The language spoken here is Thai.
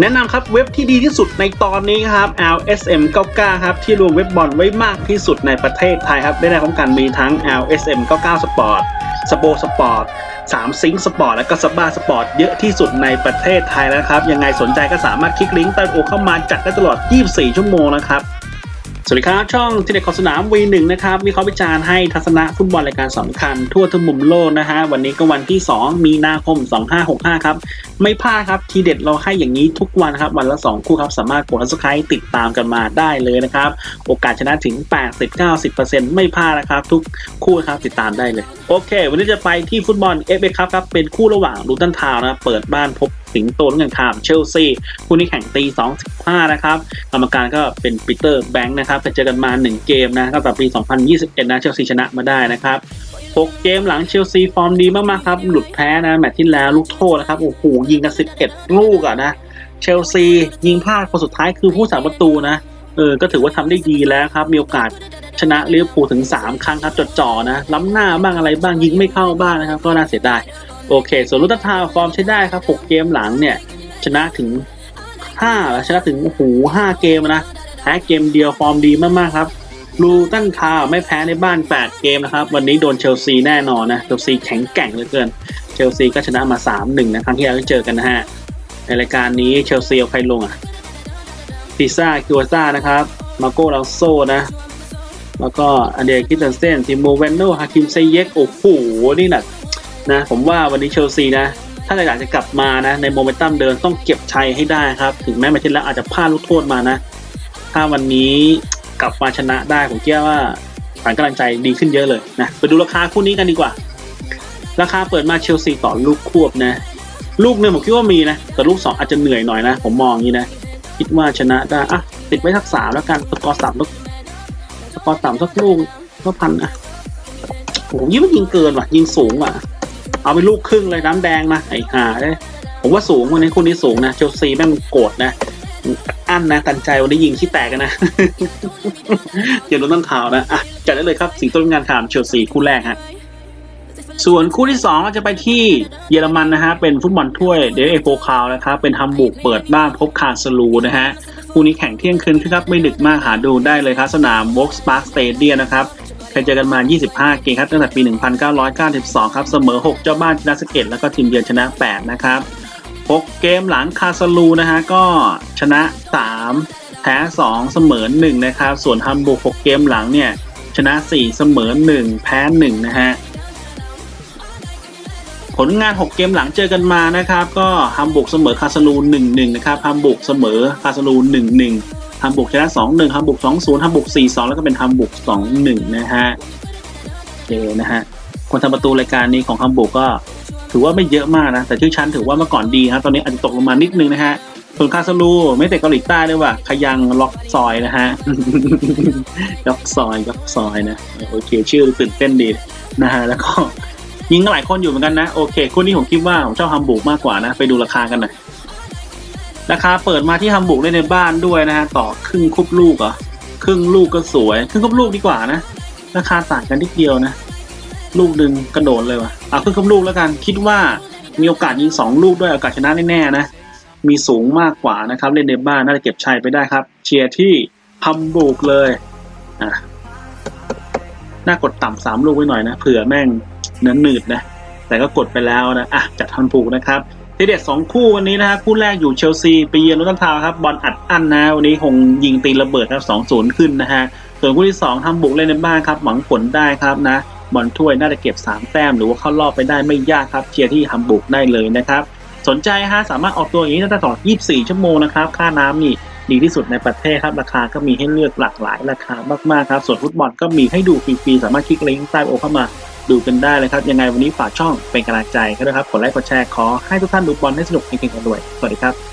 แนะนำครับเว็บที่ดีที่สุดในตอนนี้ครับ LSM 99ครับที่รวมเว็บบอลไว้มากที่สุดในประเทศไทยครับได้ในขอมกันมีทั้ง LSM 99 Sport สโปสปอร์ต3ซิงสปอร์ตและก็สบ้าสปอร์ตเยอะที่สุดในประเทศไทยแล้วครับ ยังไงสนใจก็สามารถคลิกลิงก์ใต้โอเข้ามาจัดได้ตลอด 24 ชั่วโมงนะครับ สวัสดีครับ ช่องทีเด็ดของสนาม V1 นะครับวิเคราะห์วิจารณ์ให้ทัศนะฟุตบอลรายการสำคัญ ทั่วทุกมุมโลกนะฮะวันนี้ก็วันที่ 2 มีนาคม 2565 ครับ ไม่พลาดครับทีเด็ดเราให้อย่างนี้ทุกวันครับ วันละ 2 คู่ครับ สามารถกด subscribe ติดตามกันมาได้เลยนะครับ โอกาสชนะถึง 80-90%ไม่พลาดนะครับ ทุกคู่ครับติดตามได้เลย โอเค วันนี้จะไปที่ฟุตบอล FA ครับครับเป็นคู่ระหว่างลูตันทาวน์นะเปิดบ้านพบ สิงโตนุ่งกันขามเชลซีคู่นี้แข่งตี2-15นะครับกรรมการก็เป็นปีเตอร์แบงค์นะครับไปเจอกันมา 1 เกมนะตั้งแต่ปี 2021 นะเชลซีชนะมาได้นะครับ6เกมหลังเชลซีฟอร์มดีมากๆครับ หลุดแพ้นะแมตช์ที่แล้วลูกโทษนะครับโอ้โหยิงกัน 11 ลูกอะนะเชลซียิงพลาดคนสุดท้ายคือผู้สาประตูนะเออก็ถือว่าทำได้ดีแล้วครับ มีโอกาสชนะลิเวอร์พูลถึง 3 ครั้งครับจดจ่อนะล้ำหน้าบ้างอะไรบ้างยิงไม่เข้าบ้างนะครับ ก็น่าเสียดาย โอเค ส่วนลุตทาวฟอร์มใช้ได้ครับ6เกมหลังเนี่ย ชนะถึง5แล้วชนะถึงโอ้โห5เกมนะแพ้เกมเดียวฟอร์มดีมากๆครับลูตันทาวไม่แพ้ในบ้าน 8 เกมนะครับ วันนี้โดนเชลซีแน่นอนนะเชลซีแข็งแกร่งเหลือเกิน เชลซีก็ชนะมา 3-1 นะครั้งที่แล้วที่เจอกันนะฮะในรายการนี้เชลซีเอาใครลงอะซิซ่าคิวซ่านะครับมาโกลาโซนะ แล้วก็อันเดียคิดเตนเซนติโมเวนโนฮาคิมเซเยกโอ้โหนี่แหละ นะผมว่าวันนี้เชลซีนะถ้าอยากจะกลับมานะในโมเมนตัมเดินต้องเก็บชัยให้ได้ครับ ถึงแม้แมตช์ที่แล้วอาจจะพลาดลูกโทษมานะ ถ้าวันนี้กลับมาชนะได้ผมเชื่อว่าขวัญกำลังใจดีขึ้นเยอะเลยนะไปดูราคาคู่นี้กันดีกว่า ราคาเปิดมาเชลซีต่อลูกควบนะ ลูกหนึ่งผมคิดว่ามีนะ แต่ลูกสองอาจจะเหนื่อยหน่อยนะ ผมมองอย่างนี้นะ คิดว่าชนะได้อะติดไว้สักสามแล้วกันสกอร์สามลูกสกอร์สามสักลูกก็พันอะโอ้ยิ่งยิงเกินว่ะ ยิงสูงว่ะ เอาไปลูกครึ่งเลยน้ำแดงมาไอ้ห่าเลยผมว่าสูงวันนี้คู่นี้สูงนะเชลซีแม่งโกรธนะอันนะตันใจวันนี้ยิงที่แตกกันนะเดี๋ยวลุ้นต้นข่าวนะอะจัดได้เลยครับสิงโตงานขามเชลซีคู่แรกฮะส่วนคู่ที่2เราจะไปที่เยอรมันนะฮะเป็นฟุตบอลถ้วยเดฟเอโฟคาวนะครับเป็นฮัมบูร์กเปิดบ้านพบคาสลูนะฮะคู่นี้แข่งเที่ยงคืนครับไม่ดึกมากหาดูได้เลยครับสนาม v o x Park Stadium นะครับ เคยเจอกันมา 25 เกมครับตั้งแต่ปี 1992 ครับ เสมอ 6 เจ้าบ้านชนะ11แล้วก็ทีมเยือนชนะ 8 นะครับ 6 เกมหลังคาสลูนะฮะก็ชนะ 3 แพ้ 2 เสมอ 1 นะครับ ส่วนฮัมบูร์ก6เกมหลังเนี่ย ชนะ 4 เสมอ 1 แพ้ 1 นะฮะผลงาน 6 เกมหลังเจอกันมานะครับ ก็ฮัมบุกเสมอคาสลู1-1 นะครับฮัมบุกเสมอคาสลู1-1 ฮัมบุกชนะ2-1ฮัมบุก2-0ฮัมบุก4-2แล้วก็เป็นฮัมบุก2-1นะฮะโอเคนะฮะคนทำประตูรายการนี้ของฮัมบุกก็ถือว่าไม่เยอะมากนะ แต่ชื่อชั้นถือว่าเมื่อก่อนดีครับตอนนี้อาจจะตกลงมานิดนึงนะฮะส่วนคาสลูไม่แต่เกาหลีใต้ด้วยว่ะขยังล็อกซอยนะฮะล็อกซอยล็อกซอยนะโอเค ชื่อตื่นเต้นดีนะฮะแล้วก็ยิงหลายคนอยู่เหมือนกันนะ โอเคคู่นี้ผมคิดว่าผมชอบฮัมบูร์กมากกว่านะ ไปดูราคากันหน่อย ราคาเปิดมาที่ฮัมบู๊กได้ในบ้านด้วยนะฮะต่อครึ่งคุบลูกเหรอครึ่งลูกก็สวยครึ่งคุบลูกดีกว่านะ ราคาต่างกันนิดเดียวนะ ลูกดึงกระโดดเลยว่ะเอาครึ่งคุบลูกแล้วกันคิดว่ามีโอกาสยิงสองลูกด้วยโอกาสชนะแน่ๆนะมีสูงมากกว่านะครับ เล่นในบ้านน่าจะเก็บชัยไปได้ครับ เชียร์ที่ฮัมบู๊กเลยอะน่ากดต่ำสามลูกไว้หน่อยนะเผื่อแม่งเนื้อหนืดนะแต่ก็กดไปแล้วนะอะจัดทันผูกนะครับ ทีเด็ดสองคู่วันนี้นะฮะคู่แรกอยู่เชลซีไปเยือนลูตันทาวครับบอลอัดอั้นนะวันนี้คงยิงตีระเบิดครับสองศูนย์ขึ้นนะฮะส่วนคู่ที่สองทำบุกเล่นในบ้านครับหวังผลได้ครับนะบอลถ้วยน่าจะเก็บ 3 แต้มหรือว่าเข้ารอบไปได้ไม่ยากครับเชียร์ที่ฮัมบุกได้เลยนะครับสนใจฮะสามารถออกตัวอย่างนี้ได้ตลอด 24 ชั่วโมงนะครับค่าน้ำนี่ดีที่สุดในประเทศครับราคาก็มีให้เลือกหลากหลายราคามากๆครับส่วนฟุตบอลก็มีให้ดูฟรีๆสามารถคลิกลิงก์ใต้โอเข้ามา ดูกันได้เลยครับ ยังไงวันนี้ฝากช่องเป็นกำลังใจก็ด้วยครับกดไลค์กดแชร์ขอให้ทุกท่านดูบอลให้สนุกเก่งๆกันด้วย สวัสดีครับ